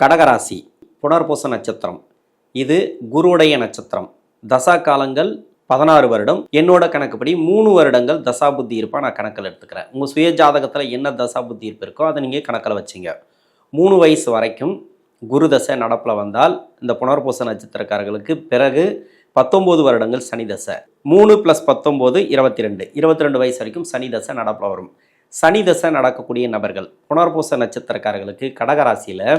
கடகராசி புனர்பூச நட்சத்திரம். இது குருவுடைய நட்சத்திரம். தசா காலங்கள் பதினாறு வருடம். என்னோட கணக்குப்படி மூணு வருடங்கள் தசா புத்தி இருப்பாக நான் கணக்கில் எடுத்துக்கிறேன். உங்கள் சுய ஜாதகத்தில் என்ன தசா புத்தி இருப்பு இருக்கோ அதை நீங்கள் கணக்கில் வச்சிங்க. மூணு வயசு வரைக்கும் குரு தசை நடப்பில் வந்தால் இந்த புனர்பூச நட்சத்திரக்காரர்களுக்கு பிறகு பத்தொம்போது வருடங்கள் சனி தசை. மூணு ப்ளஸ் பத்தொம்போது இருபத்தி ரெண்டு இருபத்தி ரெண்டு வயசு வரைக்கும் சனி தசை நடப்பில் வரும். சனி தசை நடக்கக்கூடிய நபர்கள் புனர்பூச நட்சத்திரக்காரர்களுக்கு கடகராசியில்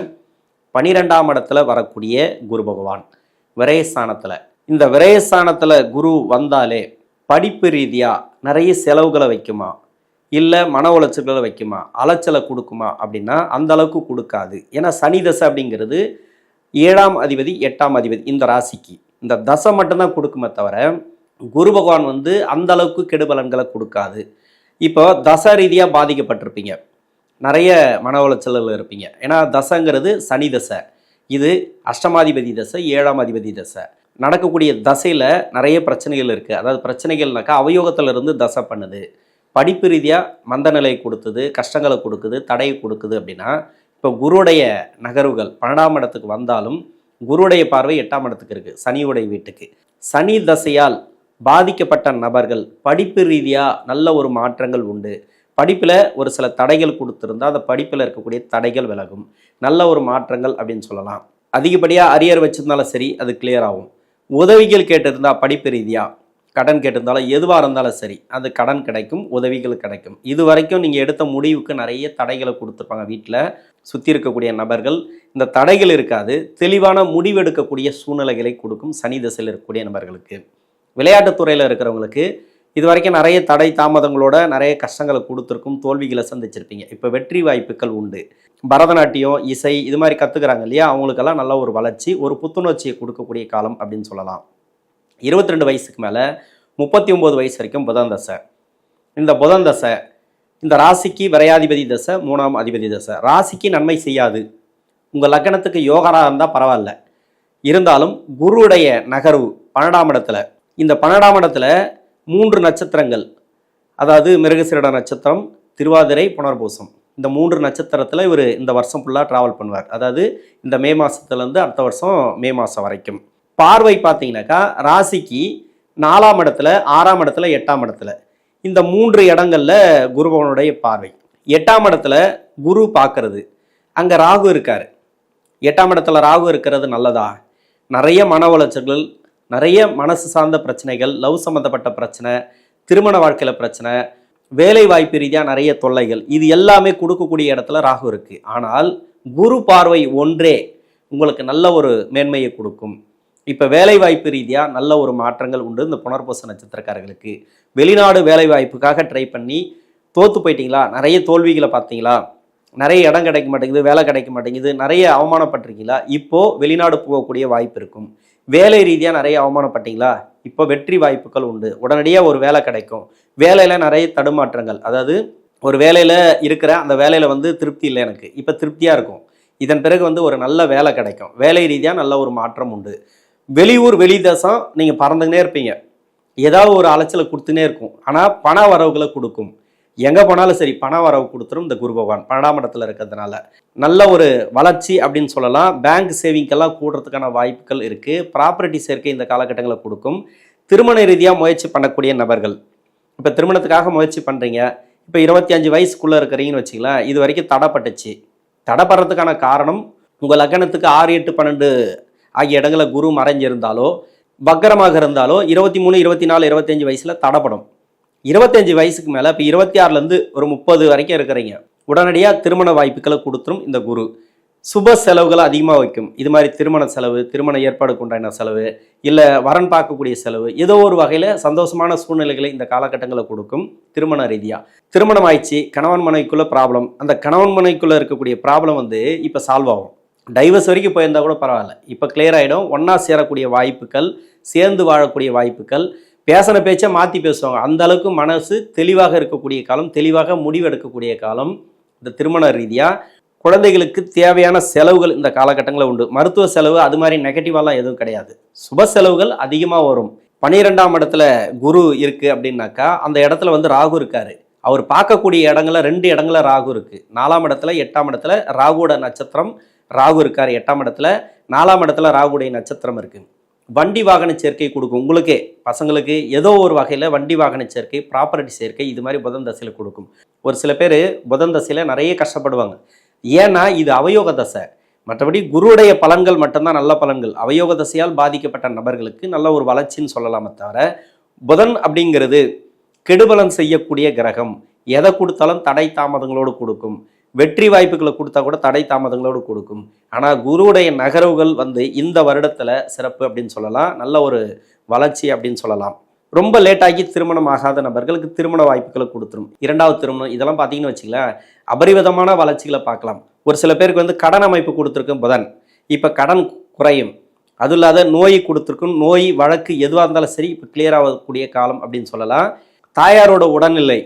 பனிரெண்டாம் இடத்துல வரக்கூடிய குரு பகவான். விரயஸ்தானத்தில். இந்த விரயஸ்தானத்தில் குரு வந்தாலே படிப்பு ரீதியாக நிறைய செலவுகளை வைக்குமா? இல்லை மன உளைச்சல்களை வைக்குமா? அலைச்சலை கொடுக்குமா? அப்படின்னா அந்த அளவுக்கு கொடுக்காது. ஏன்னா சனி தசை அப்படிங்கிறது ஏழாம் அதிபதி எட்டாம் அதிபதி இந்த ராசிக்கு. இந்த தசை மட்டும்தான் கொடுக்குமே தவிர குரு பகவான் வந்து அந்த அளவுக்கு கெடுபலன்களை கொடுக்காது. இப்போ தசை ரீதியாக பாதிக்கப்பட்டிருப்பீங்க. நிறைய மன உளைச்சலில் இருப்பீங்க. ஏன்னா தசைங்கிறது சனி தசை. இது அஷ்டமாதிபதி தசை ஏழாம் அதிபதி தசை. நடக்கக்கூடிய தசையில் நிறைய பிரச்சனைகள் இருக்குது அதாவது பிரச்சனைகள்னாக்கா அவயோகத்திலிருந்து தசை பண்ணுது. படிப்பு ரீதியாக மந்த நிலை கொடுத்தது கஷ்டங்களை கொடுக்குது தடையை கொடுக்குது அப்படின்னா இப்போ குருடைய நகர்வுகள் பன்னெண்டாம் இடத்துக்கு வந்தாலும் குருடைய பார்வை எட்டாம் இடத்துக்கு இருக்குது சனியுடைய வீட்டுக்கு. சனி தசையால் பாதிக்கப்பட்ட நபர்கள் படிப்பு ரீதியாக நல்ல ஒரு மாற்றங்கள் உண்டு. படிப்பில் ஒரு சில தடைகள் கொடுத்துருந்தா அந்த படிப்பில் இருக்கக்கூடிய தடைகள் விலகும். நல்ல ஒரு மாற்றங்கள் அப்படின்னு சொல்லலாம். அதிகப்படியாக அரியர் வச்சுருந்தாலும் சரி அது கிளியர் ஆகும். உதவிகள் கேட்டிருந்தா படிப்பு ரீதியாக கடன் கேட்டிருந்தாலும் எதுவாக இருந்தாலும் சரி அது கடன் கிடைக்கும் உதவிகள் கிடைக்கும். இது வரைக்கும் நீங்கள் எடுத்த முடிவுக்கு நிறைய தடைகளை கொடுத்துருப்பாங்க வீட்டில் சுற்றி இருக்கக்கூடிய நபர்கள் இந்த தடைகள் இருக்காது. தெளிவான முடிவெடுக்கக்கூடிய சூழ்நிலைகளை கொடுக்கும் சனி திசையில் இருக்கக்கூடிய நபர்களுக்கு. விளையாட்டுத்துறையில் இருக்கிறவங்களுக்கு இது வரைக்கும் நிறைய தடை தாமதங்களோட நிறைய கஷ்டங்களை கொடுத்துருக்கும் தோல்விகளை சந்திச்சிருப்பீங்க. இப்போ வெற்றி வாய்ப்புகள் உண்டு. பரதநாட்டியம் இசை இது மாதிரி கற்றுக்குறாங்க இல்லையா? அவங்களுக்கெல்லாம் நல்ல ஒரு வளர்ச்சி ஒரு புத்துணர்ச்சியை கொடுக்கக்கூடிய காலம் அப்படின்னு சொல்லலாம். இருபத்தி ரெண்டு வயசுக்கு மேலே முப்பத்தி ஒம்பது வயசு வரைக்கும் புதன் தசை. இந்த புதன் தசை இந்த ராசிக்கு விரையாதிபதி தசை மூணாம் அதிபதி தசை. ராசிக்கு நன்மை செய்யாது. உங்கள் லக்கணத்துக்கு யோகராக இருந்தால் பரவாயில்ல. இருந்தாலும் குருவுடைய நகர்வு பன்னெண்டாம் இடத்துல. இந்த பன்னெண்டாம் இடத்துல மூன்று நட்சத்திரங்கள். அதாவது மிருகசீரட நட்சத்திரம் திருவாதிரை புனர்பூசம். இந்த மூன்று நட்சத்திரத்தில் இவர் இந்த வருஷம் ஃபுல்லாக ட்ராவல் பண்ணுவார். அதாவது இந்த மே மாதத்துலேருந்து அடுத்த வருஷம் மே மாதம் வரைக்கும். பார்வை பார்த்தீங்கன்னாக்கா ராசிக்கு நாலாம் இடத்துல ஆறாம் இடத்துல எட்டாம் இடத்துல. இந்த மூன்று இடங்களில் குருபவனுடைய பார்வை. எட்டாம் இடத்துல குரு பார்க்கறது. அங்கே ராகு இருக்கார். எட்டாம் இடத்துல ராகு இருக்கிறது நல்லதா? நிறைய மன உளைச்சல்கள் நிறைய மனசு சார்ந்த பிரச்சனைகள் லவ் சம்மந்தப்பட்ட பிரச்சனை திருமண வாழ்க்கையில் பிரச்சனை வேலை வாய்ப்பு ரீதியாக நிறைய தொல்லைகள். இது எல்லாமே கொடுக்கக்கூடிய இடத்துல ராகு இருக்குது ஆனால் குரு பார்வை ஒன்றே உங்களுக்கு நல்ல ஒரு மேன்மையை கொடுக்கும். இப்போ வேலை வாய்ப்பு ரீதியாக நல்ல ஒரு மாற்றங்கள் உண்டு இந்த புனர்பூச நட்சத்திரக்காரர்களுக்கு. வெளிநாடு வேலை வாய்ப்புக்காக ட்ரை பண்ணி தோற்று போயிட்டீங்களா? நிறைய தோல்விகளை பார்த்தீங்களா? நிறைய இடம் கிடைக்க மாட்டேங்குது வேலை கிடைக்க மாட்டேங்குது நிறைய அவமானப்பட்டிருக்கீங்களா? இப்போது வெளிநாடு போகக்கூடிய வாய்ப்பு இருக்கும். வேலை ரீதியாக நிறைய அவமானப்பட்டீங்களா? இப்போ வெற்றி வாய்ப்புகள் உண்டு. உடனடியாக ஒரு வேலை கிடைக்கும். வேலையில் நிறைய தடுமாற்றங்கள். அதாவது ஒரு வேலையில் இருக்கிற அந்த வேலையில் வந்து திருப்தி இல்லை எனக்கு. இப்போ திருப்தியாக இருக்கும். இதன் பிறகு வந்து ஒரு நல்ல வேலை கிடைக்கும். வேலை ரீதியாக நல்ல ஒரு மாற்றம் உண்டு. வெளியூர் வெளி தேசம் நீங்கள் பறந்துக்கினே இருப்பீங்க. ஏதாவது ஒரு அலைச்சலை கொடுத்துனே இருக்கும். ஆனால் பண வரவுகளை கொடுக்கும். எங்கே போனாலும் சரி பண வரவு கொடுத்துரும் இந்த குரு பகவான். பன்னெண்டாம் இடத்துல இருக்கிறதுனால. நல்ல ஒரு வளர்ச்சி அப்படின்னு சொல்லலாம். பேங்க் சேவிங்கெல்லாம் கூடுறதுக்கான வாய்ப்புகள் இருக்குது ப்ராப்பர்ட்டி சேர்க்கை இந்த காலகட்டங்களில் கொடுக்கும். திருமண ரீதியாக முயற்சி பண்ணக்கூடிய நபர்கள். இப்போ திருமணத்துக்காக முயற்சி பண்ணுறீங்க இப்போ இருபத்தி அஞ்சு வயசுக்குள்ளே இருக்கிறீங்கன்னு வச்சுங்களேன் இது வரைக்கும் தடைப்பட்டுச்சு. தடைப்படுறதுக்கான காரணம் உங்கள் லக்னத்துக்கு ஆறு எட்டு பன்னெண்டு ஆகிய இடங்களில் குரு மறைஞ்சிருந்தாலோ பக்கரமாக இருந்தாலோ இருபத்தி மூணு இருபத்தி நாலு இருபத்தஞ்சு வயசில் தடைப்படும் இருபத்தஞ்சு வயசுக்கு மேலே இப்போ இருபத்தி ஆறுலேருந்து ஒரு முப்பது வரைக்கும் இருக்கிறீங்க. உடனடியாக திருமண வாய்ப்புகளை கொடுத்துரும் இந்த குரு. சுப செலவுகளை அதிகமாக வைக்கும். இது மாதிரி திருமண செலவு திருமண ஏற்பாடுக்கு உண்டான செலவு இல்லை வரன் பார்க்கக்கூடிய செலவு ஏதோ ஒரு வகையில் சந்தோஷமான சூழ்நிலைகளை இந்த காலகட்டங்களில் கொடுக்கும் திருமண ரீதியாக திருமணம் ஆயிடுச்சு கணவன் மனைவிக்குள்ளே ப்ராப்ளம் அந்த கணவன் மனைவிக்குள்ளே இருக்கக்கூடிய ப்ராப்ளம் வந்து இப்போ சால்வ் ஆகும். டைவர்ஸ் வரைக்கும் போயிருந்தால் கூட பரவாயில்ல. இப்போ கிளியர் ஆகிடும் ஒன்றா சேரக்கூடிய வாய்ப்புகள் சேர்ந்து வாழக்கூடிய வாய்ப்புகள் பேசின பேச்சை மாற்றி பேசுவாங்க. அந்த அளவுக்கு மனசு தெளிவாக இருக்கக்கூடிய காலம் தெளிவாக முடிவெடுக்கக்கூடிய காலம். இந்த திருமண ரீதியாக குழந்தைகளுக்கு தேவையான செலவுகள் இந்த காலகட்டங்களில் உண்டு. மருத்துவ செலவு அது மாதிரி நெகட்டிவாலாம் எதுவும் கிடையாது. சுப செலவுகள் அதிகமாக வரும். பன்னிரெண்டாம் இடத்துல குரு இருக்குது அப்படின்னாக்கா அந்த இடத்துல வந்து ராகு இருக்காரு. அவர் பார்க்கக்கூடிய இடங்களில் ரெண்டு இடங்களில் ராகு இருக்குது நாலாம் இடத்துல எட்டாம் இடத்துல ராகுவோட நட்சத்திரம் ராகு இருக்கார். எட்டாம் இடத்துல நாலாம் இடத்துல ராகுடைய நட்சத்திரம் இருக்குது வண்டி வாகன சேர்க்கை கொடுக்கும். உங்களுக்கே பசங்களுக்கு ஏதோ ஒரு வகையில் வண்டி வாகன சேர்க்கை ப்ராப்பர்ட்டி சேர்க்கை இது மாதிரி புதன் தசையில் கொடுக்கும். ஒரு சில பேர் புதன் தசையில் நிறைய கஷ்டப்படுவாங்க. ஏன்னா இது அவயோக தசை. மற்றபடி குருவுடைய பலன்கள் மட்டும்தான் நல்ல பலன்கள். அவயோக தசையால் பாதிக்கப்பட்ட நபர்களுக்கு நல்ல ஒரு வளர்ச்சின்னு சொல்லலாமே தவிர புதன் அப்படிங்கிறது கெடுபலன் செய்யக்கூடிய கிரகம். எதை கொடுத்தாலும் தடை தாமதங்களோடு கொடுக்கும். வெற்றி வாய்ப்புகளை கொடுத்தா கூட தடை தாமதங்களோடு கொடுக்கும். ஆனால் குருவுடைய நகர்வுகள் வந்து இந்த வருடத்தில் சிறப்பு அப்படின்னு சொல்லலாம். நல்ல ஒரு வளர்ச்சி அப்படின்னு சொல்லலாம். ரொம்ப லேட்டாகி திருமணம் ஆகாத நபர்களுக்கு திருமண வாய்ப்புகளை கொடுத்துரும். இரண்டாவது திருமணம் இதெல்லாம் பார்த்தீங்கன்னு வச்சுங்களேன் அபரிவிதமான வளர்ச்சிகளை பார்க்கலாம். ஒரு சில பேருக்கு வந்து கடன் அமைப்பு கொடுத்துருக்கும் புதன். இப்போ கடன் குறையும். அது இல்லாத நோய் கொடுத்துருக்கும். நோய் வழக்கு எதுவாக இருந்தாலும் சரி இப்போ கிளியர் ஆகக்கூடிய காலம் அப்படின்னு சொல்லலாம். தாயாரோட உடல்நிலை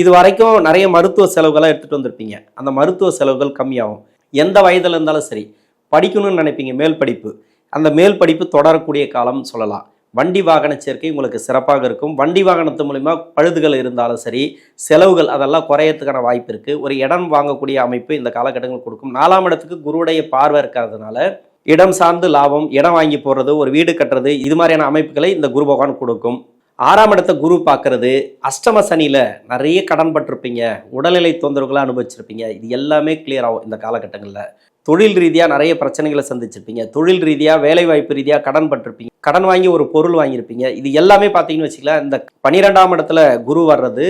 இது வரைக்கும் நிறைய மருத்துவ செலவுகளாக எடுத்துகிட்டு வந்திருப்பீங்க. அந்த மருத்துவ செலவுகள் கம்மியாகும். எந்த வயதில் இருந்தாலும் சரி படிக்கணும்னு நினைப்பீங்க மேல் படிப்பு. அந்த மேல் படிப்பு தொடரக்கூடிய காலம் சொல்லலாம். வண்டி வாகன சேர்க்கை உங்களுக்கு சிறப்பாக இருக்கும். வண்டி வாகனத்து மூலிமா பழுதுகள் இருந்தாலும் சரி செலவுகள் அதெல்லாம் குறையறதுக்கான வாய்ப்பு இருக்குது ஒரு இடம் வாங்கக்கூடிய அமைப்பு இந்த காலகட்டங்கள் கொடுக்கும். நாலாம் இடத்துக்கு குருவுடைய பார்வை இருக்கிறதுனால இடம் சார்ந்து லாபம் இடம் வாங்கி போடுறது ஒரு வீடு கட்டுறது இது மாதிரியான அமைப்புகளை இந்த குரு பகவான் கொடுக்கும். ஆறாம் இடத்த குரு பார்க்கறது அஷ்டம சனியில் நிறைய கடன் பட்டிருப்பீங்க உடல்நிலை தொந்தரவுகளை அனுபவிச்சிருப்பீங்க. இது எல்லாமே கிளியர் ஆகும் இந்த காலகட்டங்களில். தொழில் ரீதியாக நிறைய பிரச்சனைகளை சந்திச்சிருப்பீங்க. தொழில் ரீதியாக வேலைவாய்ப்பு ரீதியாக கடன் பட்டிருப்பீங்க. கடன் வாங்கி ஒரு பொருள் வாங்கியிருப்பீங்க. இது எல்லாமே பார்த்தீங்கன்னு வச்சுக்கலாம் இந்த பன்னிரெண்டாம் இடத்துல குரு வர்றது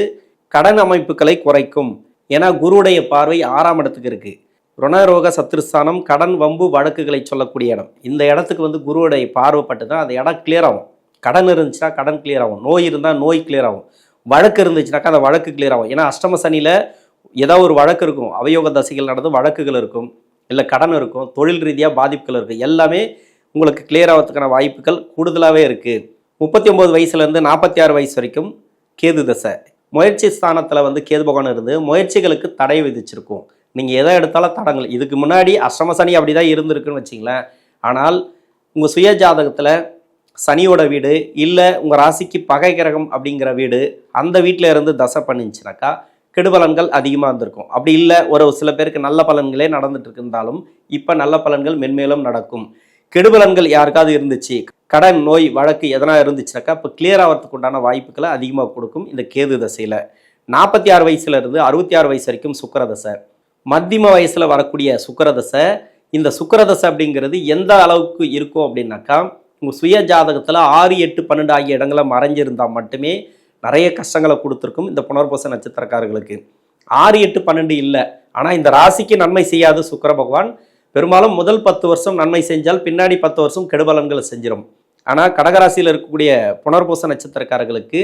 கடன் அமைப்புகளை குறைக்கும். ஏன்னா குருவுடைய பார்வை ஆறாம் இடத்துக்கு இருக்குது ருணரோக சத்ருஸ்தானம் கடன் வம்பு வழக்குகளை சொல்லக்கூடிய இடம். இந்த இடத்துக்கு வந்து குருவுடைய பார்வைப்பட்டு தான் அந்த இடம் கிளியர் ஆகும். கடன் இருந்துச்சுன்னா கடன் கிளியர் ஆகும். நோய் இருந்தால் நோய் கிளியர் ஆகும். வழக்கு இருந்துச்சுனாக்கா அந்த வழக்கு கிளியர் ஆகும். ஏன்னா அஷ்டம சனியில் ஏதாவது ஒரு வழக்கு இருக்கும். அவயோக தசைகள் நடந்து வழக்குகள் இருக்கும். இல்லை கடன் இருக்கும். தொழில் ரீதியாக பாதிப்புகள் இருக்குது எல்லாமே உங்களுக்கு கிளியர் ஆகிறதுக்கான வாய்ப்புகள் கூடுதலாகவே இருக்குது முப்பத்தி ஒம்பது வயசுலேருந்து நாற்பத்தி ஆறு வயசு வரைக்கும் கேது தசை. முயற்சி ஸ்தானத்தில் வந்து கேது பகவான் இருந்து முயற்சிகளுக்கு தடை விதிச்சிருக்கும். நீங்கள் எதை எடுத்தாலும் தடங்கள். இதுக்கு முன்னாடி அஷ்டம சனி அப்படி தான் இருந்திருக்குன்னு வச்சிங்களேன். ஆனால் உங்கள் சுய ஜாதகத்தில் சனியோட வீடு இல்லை உங்கள் ராசிக்கு பகை கிரகம் அப்படிங்கிற வீடு அந்த வீட்டில் இருந்து தசை பண்ணிச்சுனாக்கா கெடுபலன்கள் அதிகமாக இருந்திருக்கும். அப்படி இல்லை ஒரு சில பேருக்கு நல்ல பலன்களே நடந்துட்டு இருந்தாலும் இப்போ நல்ல பலன்கள் மென்மேலும் நடக்கும். கெடுபலன்கள் யாருக்காவது இருந்துச்சு கடன் நோய் வழக்கு எதனா இருந்துச்சுனாக்கா இப்போ கிளியர் ஆகிறதுக்கு உண்டான வாய்ப்புகளை அதிகமாக கொடுக்கும் இந்த கேது தசையில். நாற்பத்தி ஆறு வயசுலேருந்து அறுபத்தி ஆறு வயசு வரைக்கும் சுக்கர தசை. மத்தியம வயசில் வரக்கூடிய சுக்கர தசை இந்த சுக்கர தசை அப்படிங்கிறது எந்த அளவுக்கு இருக்கும் அப்படின்னாக்கா உங்கள் சுய ஜாதகத்தில் ஆறு எட்டு பன்னெண்டு ஆகிய இடங்களை மறைஞ்சிருந்தால் மட்டுமே நிறைய கஷ்டங்களை கொடுத்துருக்கும் இந்த புனர்பூச நட்சத்திரக்காரர்களுக்கு. ஆறு எட்டு பன்னெண்டு இல்லை. ஆனால் இந்த ராசிக்கு நன்மை செய்யாது சுக்கர பகவான். பெரும்பாலும் முதல் பத்து வருஷம் நன்மை செஞ்சால் பின்னாடி பத்து வருஷம் கெடுபலன்களை செஞ்சிடும் ஆனால் கடகராசியில் இருக்கக்கூடிய புனர்பூச நட்சத்திரக்காரர்களுக்கு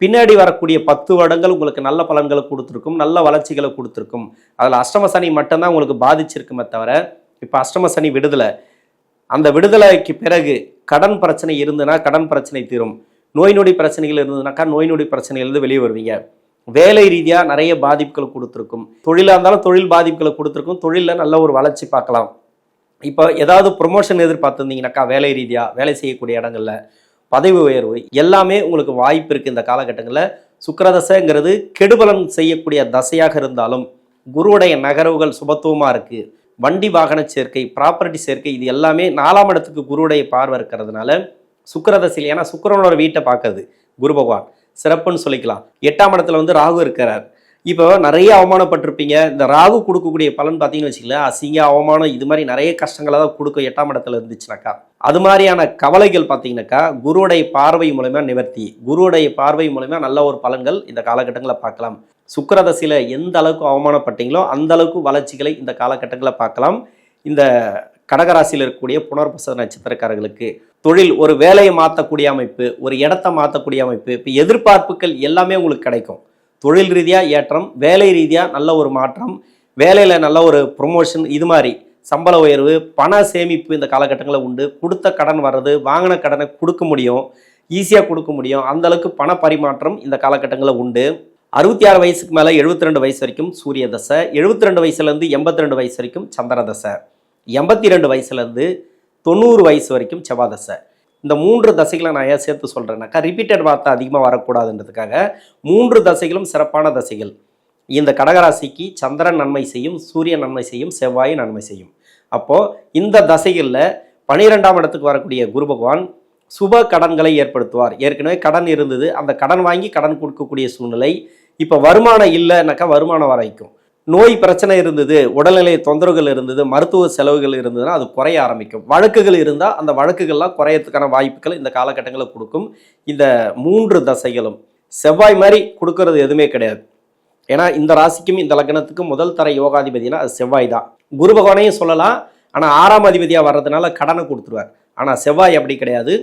பின்னாடி வரக்கூடிய பத்து வருடங்கள் உங்களுக்கு நல்ல பலன்களை கொடுத்துருக்கும் நல்ல வளர்ச்சிகளை கொடுத்துருக்கும். அதில் அஷ்டம சனி மட்டும்தான் உங்களுக்கு பாதிச்சிருக்குமே தவிர இப்போ அஷ்டம சனி விடுதலை. அந்த விடுதலைக்கு பிறகு கடன் பிரச்சனை இருந்ததுன்னா கடன் பிரச்சனை தீரும். நோய் நொடி பிரச்சனைகள் இருந்ததுனாக்கா நோய் நொடி பிரச்சனைகள்லேருந்து வெளியே வருவீங்க. வேலை ரீதியாக நிறைய பாதிப்புகள் கொடுத்துருக்கும். தொழிலாக இருந்தாலும் தொழில் பாதிப்புகளை கொடுத்துருக்கும். தொழிலில் நல்ல ஒரு வளர்ச்சி பார்க்கலாம். இப்போ ஏதாவது ப்ரொமோஷன் எதிர்பார்த்துருந்தீங்கனாக்கா வேலை ரீதியாக வேலை செய்யக்கூடிய இடங்களில் பதவி உயர்வு எல்லாமே உங்களுக்கு வாய்ப்பு இருக்குது இந்த காலகட்டங்களில். சுக்கரதசைங்கிறது கெடுபலன் செய்யக்கூடிய தசையாக இருந்தாலும் குருவுடைய நகர்வுகள் சுபத்துவமாக இருக்குது வண்டி வாகன சேர்க்கை ப்ராப்பர்ட்டி சேர்க்கை இது எல்லாமே நாலாம் இடத்துக்கு குருவுடைய பார்வை இருக்கிறதுனால சுக்கரதசையில் ஏன்னா சுக்கரனோட வீட்டை பார்க்கறது குரு பகவான். சிறப்புன்னு சொல்லிக்கலாம். எட்டாம் இடத்துல வந்து ராகு இருக்கிறார். இப்போ நிறைய அவமானப்பட்டிருப்பீங்க. இந்த ராகு கொடுக்கக்கூடிய பலன் பார்த்தீங்கன்னு வச்சுக்கல அசிங்க அவமானம் இது மாதிரி நிறைய கஷ்டங்களை தான் கொடுக்கும் எட்டாம் இடத்துல இருந்துச்சுனாக்கா. அது மாதிரியான கவலைகள் பார்த்தீங்கன்னாக்கா குருவுடைய பார்வை மூலமா நிவர்த்தி. குருவுடைய பார்வை மூலமா நல்ல ஒரு பலன்கள் இந்த காலகட்டங்களில் பார்க்கலாம். சுக்கரதசையில் எந்த அளவுக்கு அவமானப்பட்டீங்களோ அந்த அளவுக்கு வளர்ச்சிகளை இந்த காலகட்டங்களில் பார்க்கலாம். இந்த கடகராசியில் இருக்கக்கூடிய புனர்பச நட்சத்திரக்காரர்களுக்கு தொழில் ஒரு வேலையை மாற்றக்கூடிய அமைப்பு ஒரு இடத்த மாற்றக்கூடிய அமைப்பு இப்போ எதிர்பார்ப்புகள் எல்லாமே உங்களுக்கு கிடைக்கும். தொழில் ரீதியாக ஏற்றம் வேலை ரீதியாக நல்ல ஒரு மாற்றம் வேலையில் நல்ல ஒரு ப்ரொமோஷன் இது மாதிரி சம்பள உயர்வு பண சேமிப்பு இந்த காலகட்டங்களில் உண்டு. கொடுத்த கடன் வர்றது வாங்கின கடனை கொடுக்க முடியும் ஈஸியாக கொடுக்க முடியும். அந்தளவுக்கு பண பரிமாற்றம் இந்த காலகட்டங்களில் உண்டு. அறுபத்தி ஆறு வயசுக்கு மேலே எழுபத்தி ரெண்டு வயசு வரைக்கும் சூரிய தசை எழுபத்தி ரெண்டு வயசுலேருந்து எண்பத்தி ரெண்டு வயசு வரைக்கும் சந்திர தசை எண்பத்தி ரெண்டு வயசுலேருந்து தொண்ணூறு வயசு வரைக்கும் செவ்வாய் தசை. இந்த மூன்று தசைகளை நான் ஏன் சேர்த்து சொல்கிறேன்னாக்கா ரிப்பீட்டட் வார்த்தை அதிகமாக வரக்கூடாதுன்றதுக்காக மூன்று தசைகளும் சிறப்பான தசைகள். இந்த கடகராசிக்கு சந்திரன் நன்மை செய்யும் சூரியன் நன்மை செய்யும் செவ்வாய் நன்மை செய்யும். அப்போது இந்த தசைகளில் பனிரெண்டாம் இடத்துக்கு வரக்கூடிய குரு பகவான் சுப கடன்களை ஏற்படுத்துவார். ஏற்கனவே கடன் இருந்தது. அந்த கடன் வாங்கி கடன் கொடுக்கக்கூடிய சூழ்நிலை இப்போ வருமானம் இல்லைனாக்கா வருமானம் வரைக்கும் நோய் பிரச்சனை இருந்தது உடல்நிலை தொந்தரவுகள் இருந்தது மருத்துவ செலவுகள் இருந்ததுன்னா அது குறைய ஆரம்பிக்கும். வழக்குகள் இருந்தால் அந்த வழக்குகள்லாம் குறையறதுக்கான வாய்ப்புகள் இந்த காலகட்டங்களில் கொடுக்கும். இந்த மூன்று தசைகளும் செவ்வாய் மாதிரி கொடுக்கறது எதுவுமே கிடையாது. ஏன்னா இந்த ராசிக்கும் இந்த லக்னத்துக்கும் முதல் தர யோகாதிபதினா அது செவ்வாய் தான். குரு பகவானையும் சொல்லலாம். ஆனால் ஆறாம் அதிபதியாக வர்றதுனால கடனை கொடுத்துருவார். ஆனால் செவ்வாய் அப்படி கிடையாது.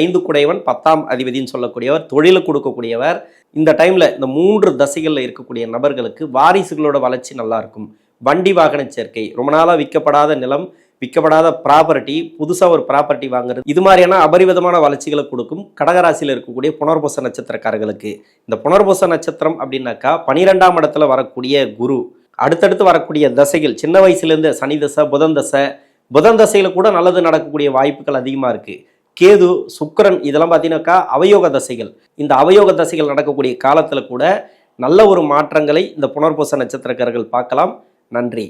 ஐந்து குடையவன் பத்தாம் அதிபதின்னு சொல்லக்கூடியவர் தொழிலை கொடுக்கக்கூடியவர். இந்த டைமில் இந்த மூன்று தசைகளில் இருக்கக்கூடிய நபர்களுக்கு வாரிசுகளோட வளர்ச்சி நல்லாயிருக்கும். வண்டி வாகன சேர்க்கை ரொம்ப நாளாக விற்கப்படாத நிலம் விற்கப்படாத ப்ராப்பர்ட்டி புதுசாக ஒரு ப்ராப்பர்ட்டி வாங்குறது இது மாதிரியான அபரிவிதமான வளர்ச்சிகளை கொடுக்கும் கடகராசியில் இருக்கக்கூடிய புனர்பூச நட்சத்திரக்காரர்களுக்கு. இந்த புனர்பூச நட்சத்திரம் அப்படின்னாக்கா பனிரெண்டாம் இடத்துல வரக்கூடிய குரு அடுத்தடுத்து வரக்கூடிய தசைகள் சின்ன வயசுலேருந்து சனி தசை புதன் தசை புதன் தசையில் கூட நல்லது நடக்கக்கூடிய வாய்ப்புகள் அதிகமாக இருக்குது கேது சுக்கரன் இதெல்லாம் பார்த்தீங்கன்னாக்கா அவயோக தசைகள். இந்த அவயோக தசைகள் நடக்கக்கூடிய காலத்தில் கூட நல்ல ஒரு மாற்றங்களை இந்த புனர்பூச நட்சத்திரக்காரர்கள் பார்க்கலாம். நன்றி.